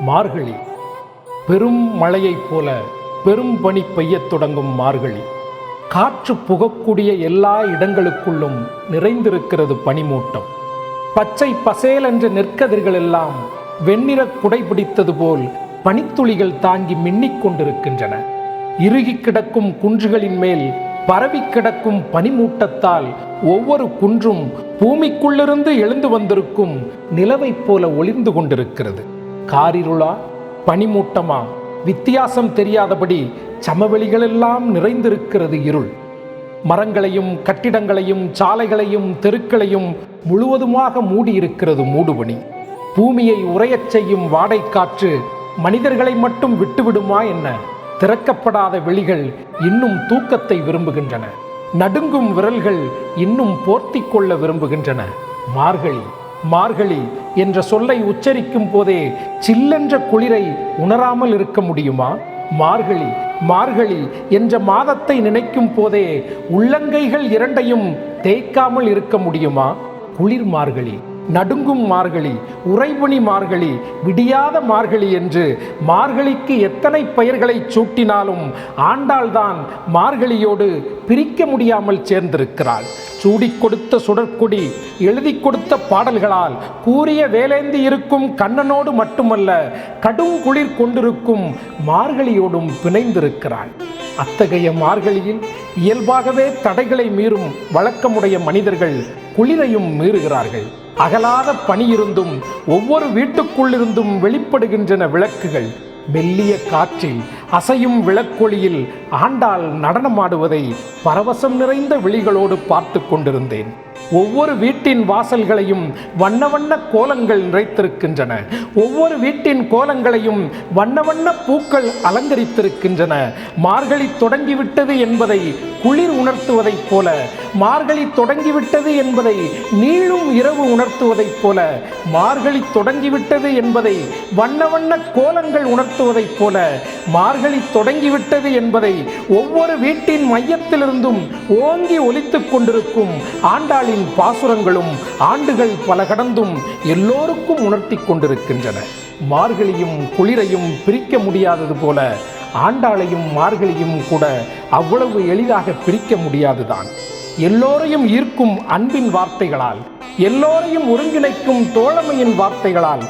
மார்கழி. பெரும் மழையைப் போல பெரும் பனி பெய்யத் தொடங்கும் மார்கழி. காற்று புகக்கூடிய எல்லா இடங்களுக்குள்ளும் நிறைந்திருக்கிறது பனிமூட்டம். பச்சை பசேல் என்ற நெற்கதிர்கள் எல்லாம் வெண்ணிற குடை பிடித்தது போல் பனித்துளிகள் தாங்கி மின்னிக் கொண்டிருக்கின்றன. இறுகி கிடக்கும் குன்றுகளின் மேல் பரவி கிடக்கும் பனிமூட்டத்தால் ஒவ்வொரு குன்றும் பூமிக்குள்ளிருந்து எழுந்து வந்திருக்கும் நிலவைப் போல ஒளிர்ந்து கொண்டிருக்கிறது. காரிருளா? பனிமூட்டமா? வித்தியாசம் தெரியாதபடி சமவெளிகளெல்லாம் நிறைந்திருக்கிறது இருள். மரங்களையும் கட்டிடங்களையும் சாலைகளையும் தெருக்களையும் முழுவதுமாக மூடியிருக்கிறது மூடுபனி. பூமியை உரையச் செய்யும் வாடை காற்று மனிதர்களை மட்டும் விட்டுவிடுமா என்ன? திறக்கப்படாத வெளிகள் இன்னும் தூக்கத்தை விரும்புகின்றன. நடுங்கும் விரல்கள் இன்னும் போர்த்தி கொள்ள விரும்புகின்றன. மார்கழி மார்கழி என்ற சொல்லை உச்சரிக்கும் போதே சில்லென்ற குளிரை உணராமல் இருக்க முடியுமா? மார்கழி மார்கழி என்ற மாதத்தை நினைக்கும் போதே உள்ளங்கைகள் இரண்டையும் தேய்க்காமல் இருக்க முடியுமா? குளிர் மார்கழி. நடுங்கும் மார்கழி உறைபனி மார்கழி விடியாத மார்கழி என்று மார்கழிக்கு எத்தனை பெயர்களை சூட்டினாலும் ஆண்டாள்தான் மார்கழியோடு பிரிக்க முடியாமல் சேர்ந்திருக்கிறாள். சூடிக் கொடுத்த சுடற்கொடி எழுதி கொடுத்த பாடல்களால் கூறிய வேலேந்தி இருக்கும் கண்ணனோடு மட்டுமல்ல கடும் குளிர் கொண்டிருக்கும் மார்கழியோடும் பிணைந்திருக்கிறாள். அத்தகைய மார்கழியில் இயல்பாகவே தடைகளை மீறும் வழக்கமுடைய மனிதர்கள் குளிரையும் மீறுகிறார்கள். அகலாத பணியிருந்தும் ஒவ்வொரு வீட்டுக்குள்ளிருந்தும் வெளிப்படுகின்றன விளக்குகள். மெல்லிய காற்றில் அசையும் விளக்கொளியில் ஆண்டாள் நடனமாடுவதை பரவசம் நிறைந்த விழிகளோடு பார்த்து கொண்டிருந்தேன். ஒவ்வொரு வீட்டின் வாசல்களையும் வண்ண வண்ண கோலங்கள் நிறைத்திருக்கின்றன. ஒவ்வொரு வீட்டின் கோலங்களையும் வண்ண வண்ண பூக்கள் அலங்கரித்திருக்கின்றன. மார்கழி தொடங்கிவிட்டது என்பதை குளிர் உணர்த்துவதைப் போல மார்கழி தொடங்கிவிட்டது என்பதை நீளும் இரவு உணர்த்துவதைப் போல மார்கழி தொடங்கிவிட்டது என்பதை வண்ண வண்ண கோலங்கள் உணர்த்துவதைப் போல மார்கழி தொடங்கிவிட்டது என்பதை ஒவ்வொரு வீட்டின் மையத்திலிருந்தும் ஓங்கி ஒலித்துக் கொண்டிருக்கும் ஆண்டாளின் பாசுரங்களும் ஆண்டுகள் பல கடந்தும் எல்லோருக்கும் உணர்த்தி கொண்டிருக்கின்றன. மார்கழியும் குளிரையும் பிரிக்க முடியாதது போல ஆண்டாளையும் மார்கழியும் கூட அவ்வளவு எளிதாக பிரிக்க முடியாதுதான். எல்லோரையும் ஈர்க்கும் அன்பின் வார்த்தைகளால் எல்லோரையும் ஒருங்கிணைக்கும் தோழமையின் வார்த்தைகளால்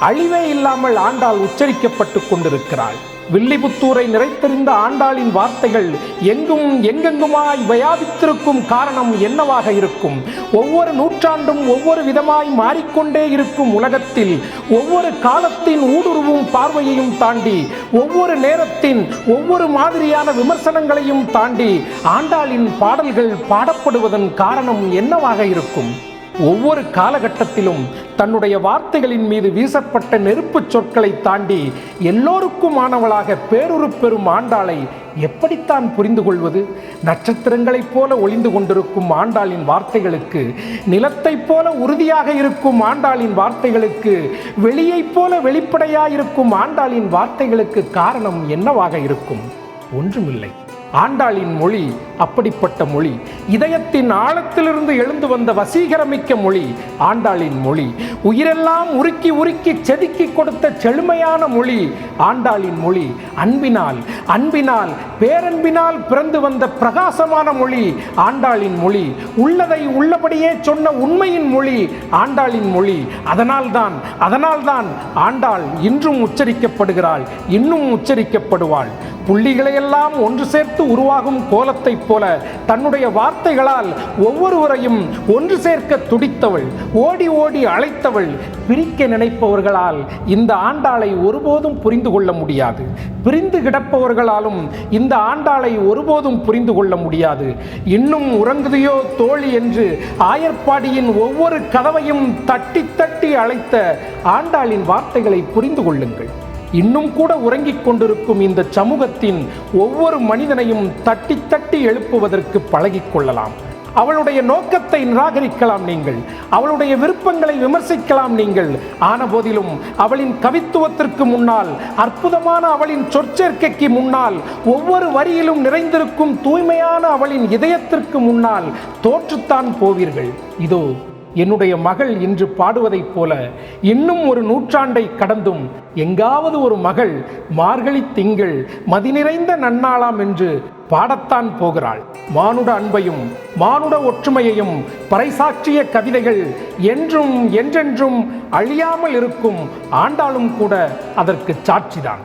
அழிவே இல்லாமல் ஆண்டாள் உச்சரிக்கப்பட்டு கொண்டிருக்கிறாள். வில்லிபுத்தூரை நிறைத்திருந்த ஆண்டாளின் வார்த்தைகள் எங்கும் எங்கெங்குமாய் வியாபித்திருக்கும் காரணம் என்னவாக இருக்கும்? ஒவ்வொரு நூற்றாண்டும் ஒவ்வொரு விதமாய் மாறிக்கொண்டே இருக்கும் உலகத்தில் ஒவ்வொரு காலத்தின் ஊடுருவும் பார்வையையும் தாண்டி ஒவ்வொரு நேரத்தின் ஒவ்வொரு மாதிரியான விமர்சனங்களையும் தாண்டி ஆண்டாளின் பாடல்கள் பாடப்படுவதன் காரணம் என்னவாக இருக்கும்? ஒவ்வொரு காலகட்டத்திலும் தன்னுடைய வார்த்தைகளின் மீது வீசப்பட்ட நெருப்புச் சொற்களை தாண்டி எல்லோருக்குமானவளாக பேருரு பெறும் ஆண்டாளை எப்படித்தான் புரிந்து கொள்வது? நட்சத்திரங்களைப் போல ஒளிந்து கொண்டிருக்கும் ஆண்டாளின் வார்த்தைகளுக்கு நிலத்தைப் போல உறுதியாக இருக்கும் ஆண்டாளின் வார்த்தைகளுக்கு வெளியைப் போல வெளிப்படையாயிருக்கும் ஆண்டாளின் வார்த்தைகளுக்கு காரணம் என்னவாக இருக்கும்? ஒன்றுமில்லை. ஆண்டாளின் மொழி அப்படிப்பட்ட மொழி. இதயத்தின் ஆழத்திலிருந்து எழுந்து வந்த வசீகரமிக்க மொழி ஆண்டாளின் மொழி. உயிரெல்லாம் உருக்கி உருக்கி செதுக்கி கொடுத்த செழுமையான மொழி ஆண்டாளின் மொழி. அன்பினால் அன்பினால் பேரன்பினால் பிறந்து வந்த பிரகாசமான மொழி ஆண்டாளின் மொழி. உள்ளதை உள்ளபடியே சொன்ன உண்மையின் மொழி ஆண்டாளின் மொழி. அதனால்தான் அதனால்தான் ஆண்டாள் இன்றும் உச்சரிக்கப்படுகிறாள் இன்னும் உச்சரிக்கப்படுவாள். புள்ளிகளையெல்லாம் ஒன்று சேர்த்து உருவாகும் கோலத்தைப் போல தன்னுடைய வார்த்தைகளால் ஒவ்வொருவரையும் ஒன்று சேர்க்க துடித்தவள் ஓடி ஓடி அழைத்தவள் பிரிக்க நினைப்பவர்களால் இந்த ஆண்டாளை ஒருபோதும் புரிந்து கொள்ள முடியாது. பிரிந்து கிடப்பவர்களாலும் இந்த ஆண்டாளை ஒருபோதும் புரிந்து கொள்ள முடியாது. இன்னும் உறங்குதையோ தோழி என்று ஆயர்பாடியின் ஒவ்வொரு கதவையும் தட்டி தட்டி அழைத்த ஆண்டாளின் வார்த்தைகளை புரிந்து கொள்ளுங்கள். இன்னும் கூட உறங்கிக் கொண்டிருக்கும் இந்த சமூகத்தின் ஒவ்வொரு மனிதனையும் தட்டி தட்டி எழுப்புவதற்கு பழகிக் கொள்ளலாம். அவளுடைய நோக்கத்தை நிராகரிக்கலாம் நீங்கள். அவளுடைய விருப்பங்களை விமர்சிக்கலாம் நீங்கள். ஆன போதிலும் அவளின் கவித்துவத்திற்கு முன்னால் அற்புதமான அவளின் சொற்சேர்க்கைக்கு முன்னால் ஒவ்வொரு வரியிலும் நிறைந்திருக்கும் தூய்மையான அவளின் இதயத்திற்கு முன்னால் தோற்றுத்தான் போவீர்கள். இதோ என்னுடைய மகள் இன்று பாடுவதைப் போல இன்னும் ஒரு நூற்றாண்டை கடந்தும் எங்காவது ஒரு மகள் மார்கழி திங்கள் மதி நிறைந்த நன்னாளாம் என்று பாடத்தான் போகிறாள். மானுட அன்பையும் மானுட ஒற்றுமையையும் பறைசாற்றிய கவிதைகள் என்றும் என்றென்றும் அழியாமல் இருக்கும் ஆண்டாலும் கூட அதற்கு சாட்சிதான்.